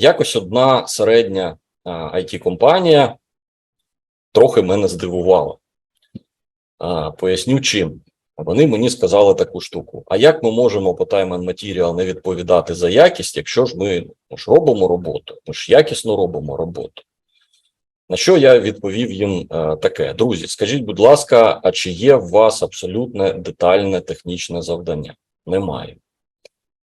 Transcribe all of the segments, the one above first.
Якось одна середня it компанія трохи мене здивувала. А, Поясню чим. Вони мені сказали таку штуку: а як ми можемо по Time and Material не відповідати за якість, якщо ж ми, ми ж робимо роботу, ми ж якісно робимо роботу. На що я відповів їм е, таке: друзі, скажіть, будь ласка, а чи є в вас абсолютне детальне технічне завдання? Немає.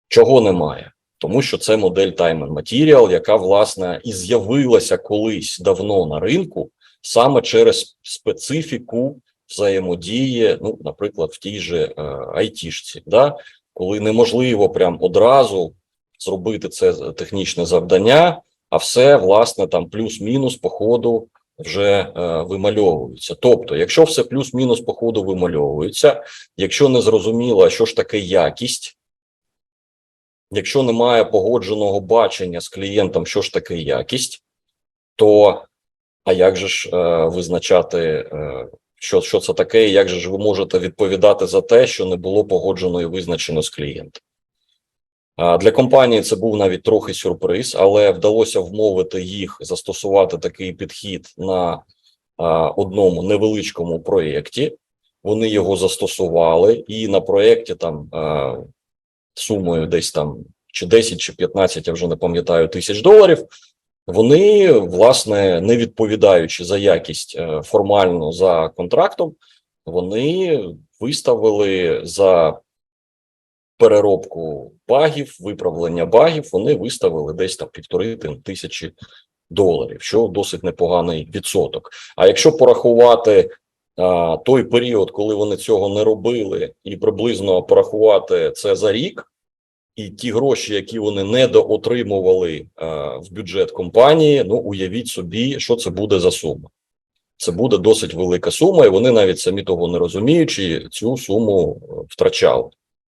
Чого немає? Тому що це модель Time and Material, яка, власне, і з'явилася колись давно на ринку саме через специфіку взаємодії, ну, наприклад, в тій же е, айтішці, да? коли неможливо прям одразу зробити це технічне завдання, а все, власне, там плюс-мінус по ходу вже е, вимальовується. Тобто, якщо все плюс-мінус по ходу вимальовується, якщо не зрозуміло, що ж таке якість, якщо немає погодженого бачення з клієнтом, що ж таке якість, то а як же ж е, визначати, е, що, що це таке, і як же ж ви можете відповідати за те, що не було погоджено і визначено з клієнтом? Для компанії це був навіть трохи сюрприз, але вдалося вмовити їх застосувати такий підхід на а, одному невеличкому проєкті. Вони його застосували, і на проєкті там сумою десь там чи 10, чи 15, я вже не пам'ятаю, тисяч доларів. Вони, власне, не відповідаючи за якість е, формально за контрактом, вони виставили за переробку багів, виправлення багів, вони виставили десь там півтори тисячі доларів, що досить непоганий відсоток. А якщо порахувати той період, коли вони цього не робили, і приблизно порахувати це за рік, і ті гроші, які вони недоотримували в бюджет компанії, ну уявіть собі, що це буде за сума. Це буде досить велика сума, і вони навіть самі того не розуміючи, цю суму е, втрачали.